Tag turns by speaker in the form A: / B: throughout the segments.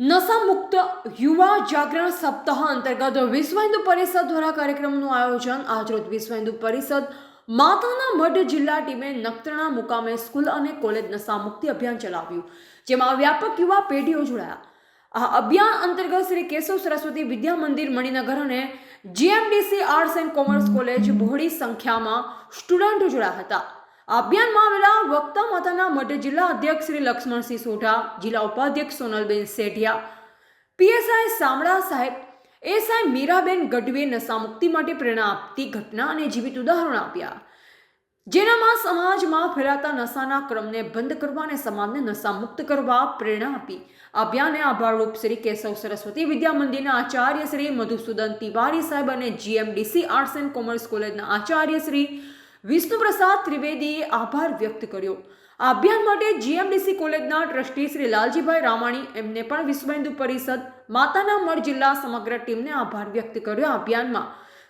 A: નશામુક્ત યુવા જાગરણ સપ્તાહ અંતર્ગત વિશ્વ હિન્દુ પરિષદ દ્વારા કાર્યક્રમનું આયોજન આજરોજ વિશ્વ હિન્દુ પરિષદ માતાના મઢ જિલ્લા ટીમે નખત્રાણા મુકામે સ્કૂલ અને કોલેજ નશામુક્તિ અભિયાન ચલાવ્યું, જેમાં વ્યાપક યુવા પેઢીઓ જોડાયા. આ અભિયાન અંતર્ગત શ્રી કેશવ સરસ્વતી વિદ્યા મંદિર, મણિનગર અને GMDC arts and commerce college બહોળી સંખ્યામાં સ્ટુડન્ટો જોડાયા હતા. અભિયાનમાં આવેલા વક્તા માતાના મઢ જિલ્લા અધ્યક્ષ શ્રી લક્ષ્મણસિંહ સોઢા, જિલ્લા ઉપાધ્યક્ષ સોનલબેન સેઠિયા પીએસઆઈ સામળા સાહેબ, એસઆઈ મીરાબેન ગઢવીએ નશામુક્તિ માટે પ્રેરણા આપતી ઘટના અને જીવિત ઉદાહરણ આપ્યા. જેનામાં સમાજમાં ફેલાતા નશાના ક્રમને બંધ કરવા અને સમાજને નશામુક્ત કરવા પ્રેરણા આપી. અભિયાને આભારરૂપ શ્રી કેશવ સરસ્વતી વિદ્યા મંદિરના આચાર્ય શ્રી મધુસૂદન તિવારી સાહેબ અને જીએમડીસી આર્ટ્સ એન્ડ કોમર્સ કોલેજના આચાર્ય શ્રી વિષ્ણુપ્રસાદ ત્રિવેદીએ આભાર વ્યક્ત કર્યો. આ અભિયાન માટે જીએમડીસી કોલેજના ટ્રસ્ટી શ્રી લાલજીભાઈ રામાણી એમને પણ વિશ્વ હિન્દુ પરિષદ, માતાના મઢ જિલ્લા સમગ્ર ટીમને આભાર વ્યક્ત કર્યો આ અભિયાનમાં.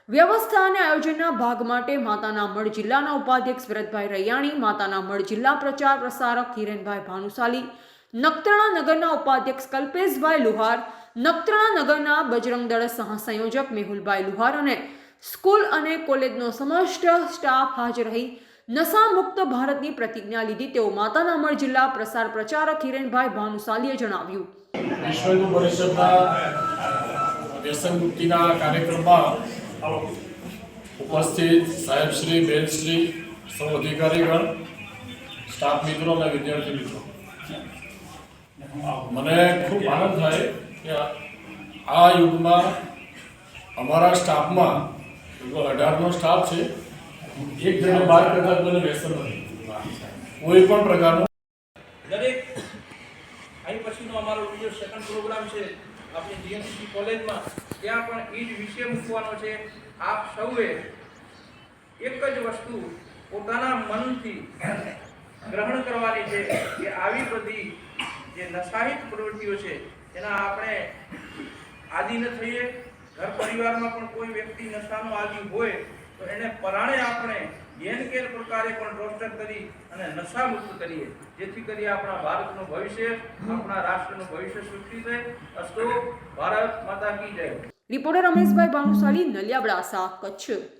A: વ્યવસ્થા અને આયોજનના ભાગ માટે માતાના મઢ જિલ્લાના ઉપાધ્યક્ષ ભરતભાઈ રૈયાણી, માતાના મઢ જિલ્લા પ્રચાર પ્રસારક હિરેનભાઈ ભાનુશાલી, નખત્રાણા નગરના ઉપાધ્યક્ષ કલ્પેશભાઈ લુહાર, નખત્રાણા નગરના બજરંગ દળ સહસંયોજક મેહુલભાઈ લુહાર અને સ્કૂલ અને કોલેજનો સમસ્ત સ્ટાફ હાજર રહી નશા મુક્ત ભારતની પ્રતિજ્ઞા લીધી તેઓ અમર જિલ્લા પ્રસાર પ્રચારક હિરેનભાઈ ભાનુશાલીએ જણાવ્યું.
B: વિશ્વ હિન્દુ પરિષદના વ્યસન મુક્તિના કાર્યક્રમમાં ઉપસ્થિત સાહેબશ્રી બેનશ્રી સૌ અધિકારીગણ, સ્ટાફ મિત્રો અને વિદ્યાર્થી મિત્રો. મને ખૂબ આનંદ થાય કે આ યુગમાં અમારા સ્ટાફમાં લગભગ અઢારનો સ્ટાફ છે. એક જણે બાર કરતા મને વ્યસન નથી કોઈ પણ પ્રકારનો.
C: દરેક, અહીં પછીનો અમારો બીજો સેકન્ડ પ્રોગ્રામ છે, આપણી જીએનસી કોલેજમાં, ત્યાં પણ એ જ વિષય મૂકવાનો છે. આપ સૌએ એક જ વસ્તુ પોતાના મનથી ગ્રહણ કરવાની છે કે આવી બધી જે નશાહિત પ્રવૃત્તિઓ છે, એના આપણે આદિ ન થઈએ ઘર પરિવારમાં પણ કોઈ વ્યક્તિ નશાનો આદિ હોય, તો એને પરાણે આપણે ગેન કેર પ્રકારે પણ રોસ્ટર કરી અને નશામુક્ત કરીએ. જેથી કરી આપણા ભારતનું ભવિષ્ય, આપણા રાષ્ટ્રનું ભવિષ્ય સુખી થાય અસ્તો, ભારત માતા કી જય.
A: રિપોર્ટર રમેશભાઈ ભાનુશાલી નલિયાબડાસા, કચ્છ.